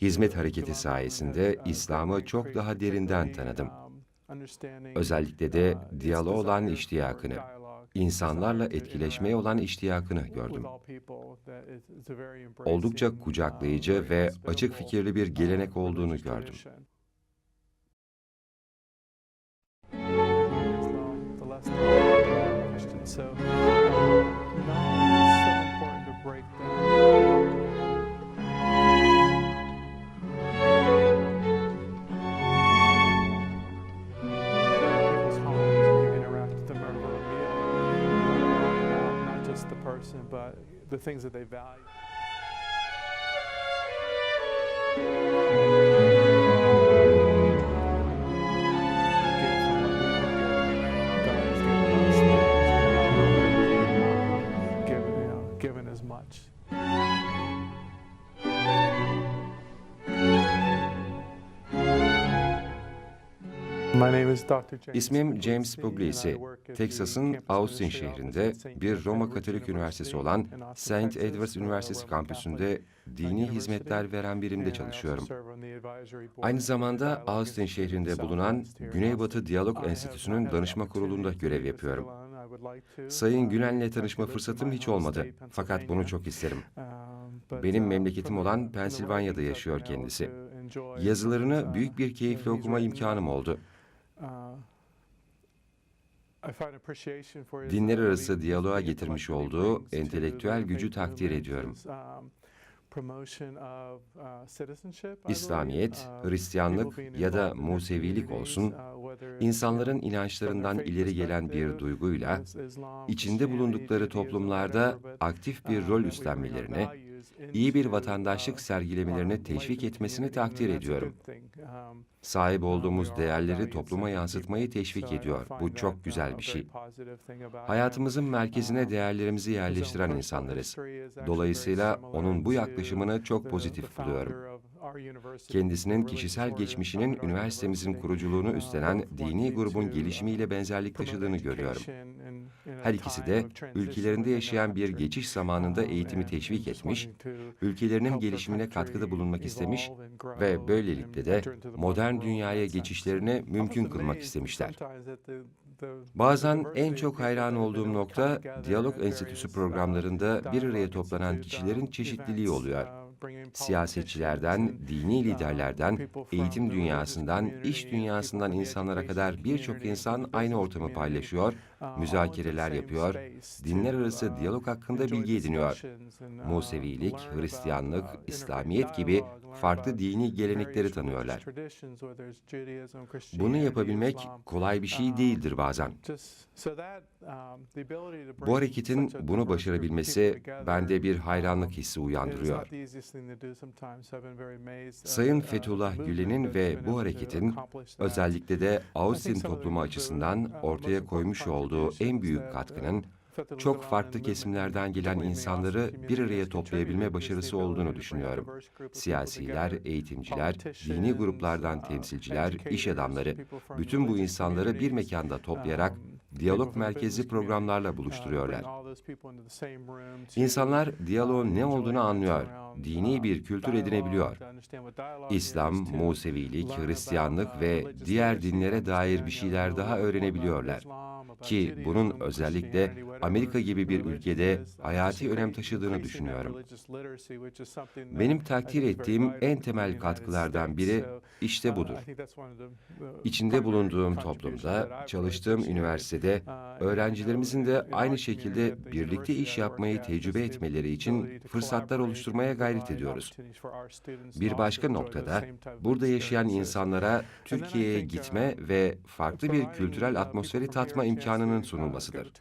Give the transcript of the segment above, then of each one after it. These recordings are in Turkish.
Hizmet hareketi sayesinde İslam'ı çok daha derinden tanıdım. Özellikle de diyaloğa olan iştiyakını, insanlarla etkileşmeye olan iştiyakını gördüm. Oldukça kucaklayıcı ve açık fikirli bir gelenek olduğunu gördüm. So, the things that they value. İsmim James Puglisi, campus Austin şehrinde bir Roma Katolik Üniversitesi olan St. Edwards Üniversitesi kampüsünde dini hizmetler veren birimde çalışıyorum. Aynı zamanda Austin şehrinde bulunan Güneybatı. Diyalog Enstitüsü'nün danışma kurulunda görev yapıyorum. Sayın Gülen'le tanışma fırsatım hiç olmadı. Fakat bunu çok isterim. Benim memleketim olan Pensilvanya'da yaşıyor kendisi. Yazılarını büyük bir keyifle okuma imkanım oldu. Uh, Dinler arası diyaloğa getirmiş olduğu entelektüel gücü takdir ediyorum. um, uh, İslamiyet, uh, Hristiyanlık ya da Musevilik olsun, insanların inançlarından ileri gelen bir duyguyla, içinde bulundukları toplumlarda aktif bir rol that iyi bir vatandaşlık sergilemelerini teşvik etmesini takdir ediyorum. Um, Sahip olduğumuz değerleri topluma yansıtmayı teşvik ediyor. Bu çok güzel bir şey. Hayatımızın merkezine değerlerimizi yerleştiren insanlarız. Dolayısıyla onun bu yaklaşımını çok pozitif buluyorum. Kendisinin kişisel geçmişinin üniversitemizin kuruculuğunu uh, üstlenen dini grubun to, gelişimiyle uh, benzerlik taşıdığını görüyorum. Her ikisi de ülkelerinde yaşayan bir geçiş zamanında Um, eğitimi teşvik etmiş, ülkelerinin gelişimine katkıda bulunmak istemiş ve böylelikle de modern dünyaya geçişlerini mümkün kılmak istemişler. Bazen en çok hayran olduğum nokta, Diyalog Enstitüsü uh, programlarında bir araya toplanan Institute, kişilerin çeşitliliği oluyor. Siyasetçilerden, dini liderlerden, eğitim dünyasından, iş dünyasından insanlara kadar birçok insan aynı ortamı paylaşıyor, uh, müzakereler yapıyor, dinler arası uh, diyalog hakkında bilgi ediniyor. uh, Musevilik, Hristiyanlık, uh, İslamiyet gibi farklı dini gelenekleri tanıyorlar. Bunu yapabilmek kolay bir şey Um, değildir bazen. um, Bu hareketin bunu başarabilmesi bende bir um, hayranlık hissi uyandırıyor. at, Sayın uh, Fethullah Gülen'in ve bu hareketin özellikle de Austin toplumu açısından uh, ortaya koymuş olduğu en contributions büyük katkının çok farklı kesimlerden gelen insanları bir araya toplayabilme başarısı olduğunu düşünüyorum. Siyasiler, eğitimciler, dini gruplardan temsilciler, iş adamları, bütün bu insanları bir mekanda toplayarak diyalog community, programlarla uh, buluşturuyorlar. İnsanlar diyaloğun ne olduğunu anlıyor, dini uh, bir kültür edinebiliyor. İslam, Musevilik, Hristiyanlık ve diğer dinlere dair bir şeyler daha öğrenebiliyorlar. Ki bunun özellikle Amerika gibi bir ülkede uh, hayati önem taşıdığını düşünüyorum. Benim takdir ettiğim en temel katkılardan biri işte uh, budur. Uh, İçinde bulunduğum toplumda, çalıştığım üniversitede Uh, I öğrencilerimizin de aynı şekilde birlikte iş yapmayı tecrübe etmeleri için fırsatlar oluşturmaya gayret ediyoruz. Bir başka noktada burada yaşayan insanlara Türkiye'ye gitme uh, ve farklı bir kültürel uh, atmosferi tatma imkanının uh, sunulmasıdır.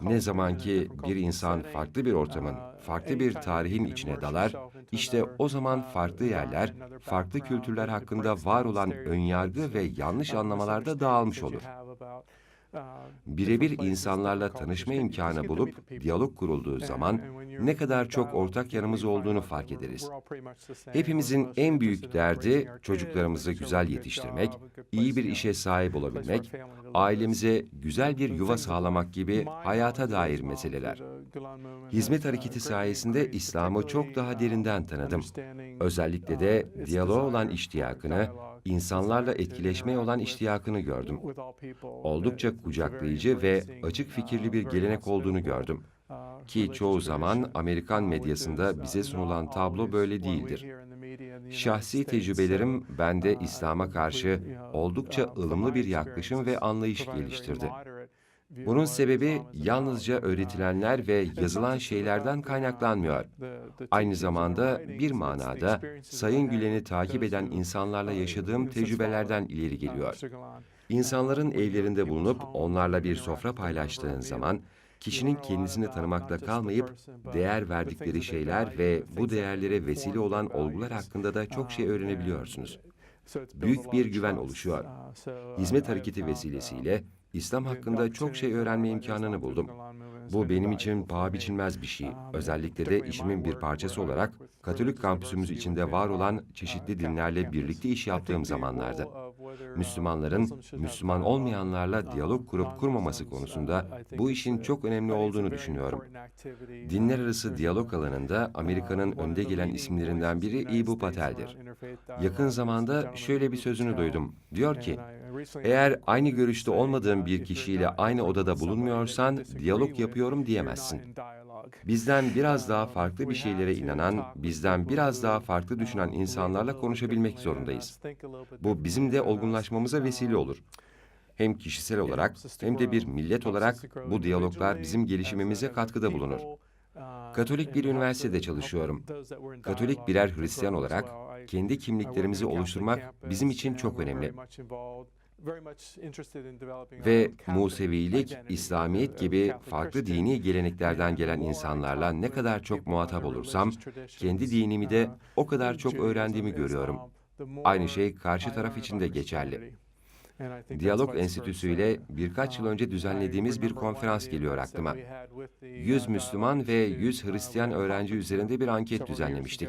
Ne zaman ki bir insan farklı bir ortamın, uh, farklı bir tarihin içine dalar, işte o zaman uh, farklı yerler, farklı kültürler hakkında var olan önyargı ve yanlış anlamalar da misunderstandings dağılmış olur. Birebir insanlarla tanışma imkanı bulup diyalog kurulduğu zaman ne kadar çok ortak yanımız olduğunu fark ederiz. Hepimizin en büyük derdi çocuklarımızı güzel yetiştirmek, iyi bir işe sahip olabilmek, ailemize güzel bir yuva sağlamak gibi hayata dair meseleler. Hizmet hareketi sayesinde İslam'ı çok daha derinden tanıdım. Özellikle de diyaloğa olan iştiyakını, insanlarla etkileşmeye olan iştiyakını gördüm. Oldukça kucaklayıcı ve açık fikirli bir gelenek olduğunu gördüm. Ki çoğu zaman Amerikan medyasında bize sunulan tablo böyle değildir. Şahsi tecrübelerim bende İslam'a karşı oldukça ılımlı bir yaklaşım ve anlayış geliştirdi. Bunun sebebi yalnızca öğretilenler ve yazılan şeylerden kaynaklanmıyor. Aynı zamanda bir manada Sayın Gülen'i takip eden insanlarla yaşadığım tecrübelerden ileri geliyor. İnsanların evlerinde bulunup onlarla bir sofra paylaştığın zaman kişinin kendisini tanımakla kalmayıp değer verdikleri şeyler ve bu değerlere vesile olan olgular hakkında da çok şey öğrenebiliyorsunuz. Büyük bir güven oluşuyor. Hizmet hareketi vesilesiyle İslam hakkında çok şey öğrenme imkanını buldum. Bu benim için paha biçilmez bir şey. Özellikle de işimin bir parçası olarak Katolik kampüsümüz içinde var olan çeşitli dinlerle birlikte iş yaptığım zamanlarda. Müslümanların Müslüman olmayanlarla diyalog kurup kurmaması konusunda bu işin çok önemli olduğunu düşünüyorum. Dinler arası diyalog alanında Amerika'nın önde gelen isimlerinden biri Ibu Patel'dir. Yakın zamanda şöyle bir sözünü duydum. Diyor ki, eğer aynı görüşte olmadığın bir kişiyle aynı odada bulunmuyorsan diyalog yapıyorum diyemezsin. Bizden biraz daha farklı bir şeylere inanan, bizden biraz daha farklı düşünen insanlarla konuşabilmek zorundayız. Bu bizim de olgunlaşmamıza vesile olur. Hem kişisel olarak hem de bir millet olarak bu diyaloglar bizim gelişimimize katkıda bulunur. Katolik bir üniversitede çalışıyorum. Katolik birer Hristiyan olarak kendi kimliklerimizi oluşturmak bizim için çok önemli. Ve Musevilik, İslamiyet gibi farklı dini geleneklerden gelen insanlarla ne kadar çok muhatap olursam, kendi dinimi de o kadar çok öğrendiğimi görüyorum. Aynı şey karşı taraf için de geçerli. Diyalog Enstitüsü ile birkaç yıl önce düzenlediğimiz bir konferans geliyor aklıma. 100 Müslüman ve 100 Hristiyan öğrenci üzerinde bir anket düzenlemiştik.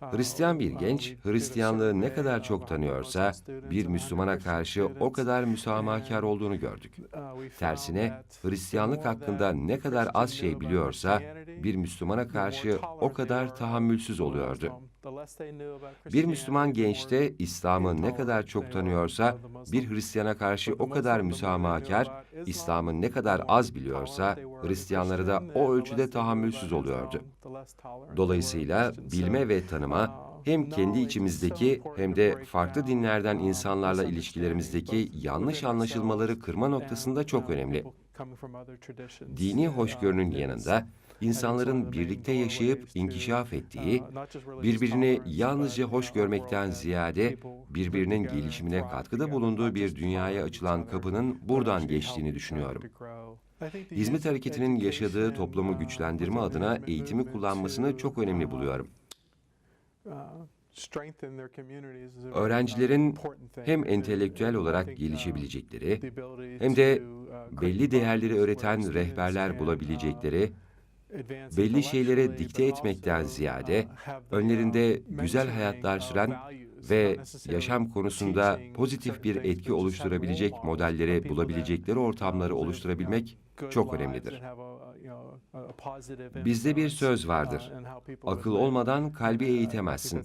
Hristiyan bir genç, Hristiyanlığı ne kadar çok tanıyorsa, bir Müslümana karşı o kadar müsamahakar olduğunu gördük. Tersine, Hristiyanlık hakkında ne kadar az şey biliyorsa, bir Müslümana karşı o kadar tahammülsüz oluyordu. Bir Müslüman genç de İslam'ı ne kadar çok tanıyorsa, bir Hristiyana karşı o kadar müsamahakar, İslam'ı ne kadar az biliyorsa, Hristiyanlara da o ölçüde tahammülsüz oluyordu. Dolayısıyla bilme ve tanıma, hem kendi içimizdeki hem de farklı dinlerden insanlarla ilişkilerimizdeki yanlış anlaşılmaları kırma noktasında çok önemli. Dini hoşgörünün yanında, insanların birlikte yaşayıp inkişaf ettiği, birbirini yalnızca hoş görmekten ziyade birbirinin gelişimine katkıda bulunduğu bir dünyaya açılan kapının buradan geçtiğini düşünüyorum. Hizmet hareketinin yaşadığı toplumu güçlendirme adına eğitimi kullanmasını çok önemli buluyorum. Öğrencilerin hem entelektüel olarak gelişebilecekleri hem de belli değerleri öğreten rehberler bulabilecekleri, belli şeylere dikte etmekten ziyade önlerinde güzel hayatlar süren ve yaşam konusunda pozitif bir etki oluşturabilecek modelleri bulabilecekleri ortamları oluşturabilmek çok önemlidir. Bizde bir söz vardır. Akıl olmadan kalbi eğitemezsin.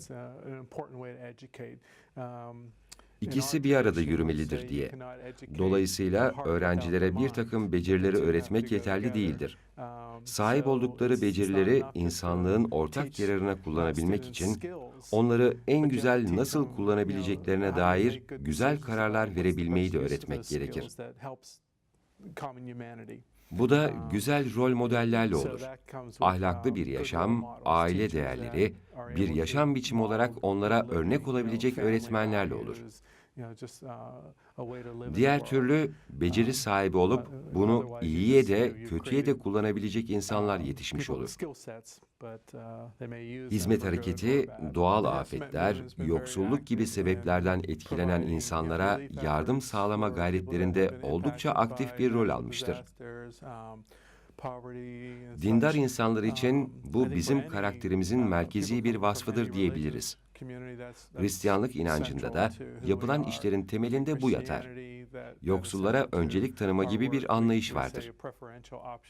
İkisi bir arada yürümelidir diye. Dolayısıyla öğrencilere bir takım becerileri öğretmek yeterli değildir. Sahip oldukları becerileri insanlığın ortak yararına kullanabilmek için onları en güzel nasıl kullanabileceklerine dair güzel kararlar verebilmeyi de öğretmek gerekir. Bu da güzel rol modellerle olur. Ahlaklı bir yaşam, aile değerleri, bir yaşam biçimi olarak onlara örnek olabilecek öğretmenlerle olur. Diğer türlü beceri sahibi olup bunu iyiye de kötüye de kullanabilecek insanlar yetişmiş olur. Uh, Hizmet hareketi, doğal afetler, yoksulluk gibi sebeplerden etkilenen insanlara yardım sağlama gayretlerinde oldukça aktif bir rol almıştır. um, Dindar insanlar için Um, bu bizim karakterimizin uh, merkezi bir vasfıdır diyebiliriz. Hristiyanlık inancında da yapılan işlerin temelinde bu yatar. Yoksullara öncelik tanıma gibi bir anlayış vardır.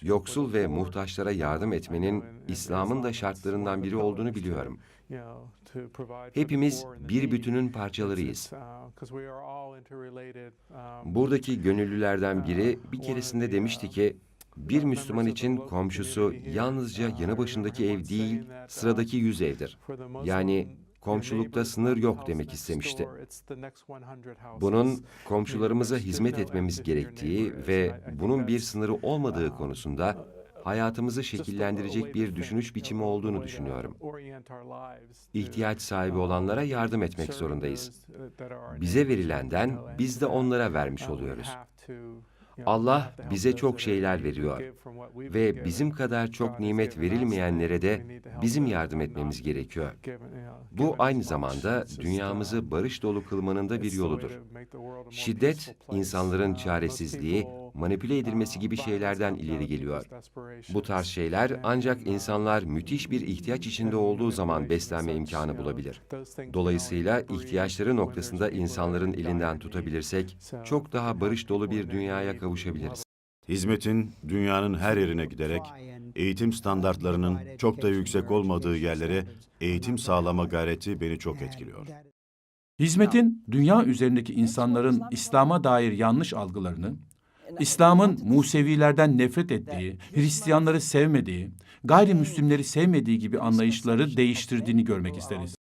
Yoksul ve muhtaçlara yardım etmenin İslam'ın Islam da şartlarından biri olduğunu biliyorum. Hepimiz bir bütünün parçalarıyız. Buradaki gönüllülerden biri bir keresinde demişti ki, bir Müslüman için komşusu yalnızca yanı başındaki ev değil, sıradaki yüz evdir. Yani komşulukta sınır yok demek istemişti. door, it's the next 100 houses. Bunun komşularımıza hizmet etmemiz gerektiği ve bunun bir sınırı olmadığı uh, konusunda hayatımızı şekillendirecek bir düşünüş biçimi olduğunu düşünüyorum. İhtiyaç sahibi uh, olanlara yardım etmek zorundayız. Bize verilenden biz de onlara vermiş oluyoruz. Allah bize çok şeyler veriyor ve bizim kadar çok nimet verilmeyenlere de bizim yardım etmemiz gerekiyor. Bu aynı zamanda dünyamızı barış dolu kılmanın da bir yoludur. Şiddet, insanların çaresizliği, manipüle edilmesi gibi şeylerden ileri geliyor. Bu tarz şeyler ancak insanlar müthiş bir ihtiyaç içinde olduğu zaman beslenme imkanı bulabilir. Dolayısıyla ihtiyaçları noktasında insanların elinden tutabilirsek çok daha barış dolu bir dünyaya kavuşabiliriz. Hizmetin dünyanın her yerine giderek eğitim standartlarının çok da yüksek olmadığı yerlere eğitim sağlama gayreti beni çok etkiliyor. Hizmetin dünya üzerindeki insanların İslam'a dair yanlış algılarını, İslam'ın Musevilerden nefret ettiği, Hristiyanları sevmediği, gayrimüslimleri sevmediği gibi anlayışları değiştirdiğini görmek isteriz.